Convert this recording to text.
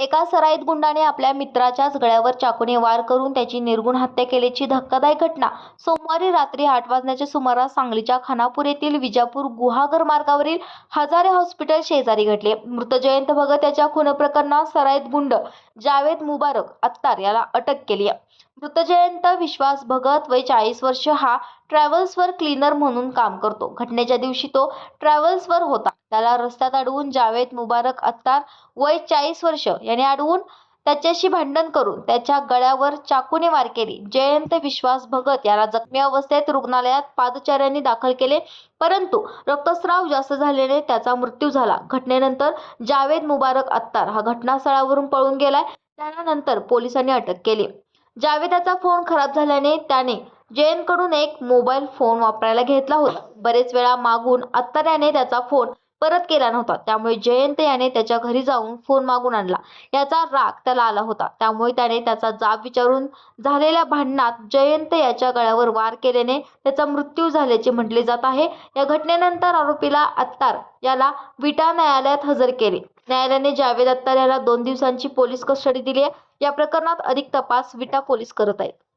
एका सराईत गुंडाने आपल्या मित्राच्याच गळ्यावर चाकूने वार करून त्याची निर्गुण हत्या केल्याची धक्कादायक घटना सोमवारी रात्री आठ वाजण्याच्या सुमारास सांगलीच्या खानापूर येथील विजापूर गुहागर मार्गावरील हजारे हॉस्पिटल शेजारी घडले. मृत जयंत भगत याच्या खून प्रकरणात सराईत गुंड जावेद मुबारक अत्तार याला अटक केली मृत जयंत विश्वास भगत वय चाळीस वर्ष हा ट्रॅव्हल्सवर क्लीनर म्हणून काम करतो. घटनेच्या दिवशी तो ट्रॅव्हल्सवर होता. त्याला रस्त्यात अडवून जावेद मुबारक अत्तार वय चाळीस वर्ष याने अडवून त्याच्याशी भांडण करून त्याच्या गळ्यावर चाकूने वार केली. जयंत विश्वास भगत याला जखमी अवस्थेत रुग्णालयात पादचाऱ्यांनी दाखल केले. परंतु रक्तस्राव जास्त झाल्याने त्याचा मृत्यू झाला. घटनेनंतर जावेद मुबारक अत्तार हा घटनास्थळावरून पळून गेलाय. त्यानंतर पोलिसांनी अटक केली. जावेदाचा फोन खराब झाल्याने त्याने जयंतकडून एक मोबाईल फोन वापरायला घेतला होता. बरेच वेळा मागून अत्तर्याने त्याचा फोन परत केला नव्हता. त्यामुळे जयंत याने त्याच्या घरी जाऊन फोन मागून आणला. याचा राग त्याला आला होता. त्यामुळे त्याने त्याचा जाब विचारून झालेल्या भांडणात जयंत याच्या गळ्यावर वार केल्याने त्याचा मृत्यू झाल्याचे म्हटले जात आहे. या घटनेनंतर आरोपीला अत्तार याला विटा न्यायालयात हजर केले. न्यायालयाने जावेद अत्तार याला दोन दिवसांची पोलीस कस्टडी दिली आहे. या प्रकरणात अधिक तपास विटा पोलीस करत आहेत.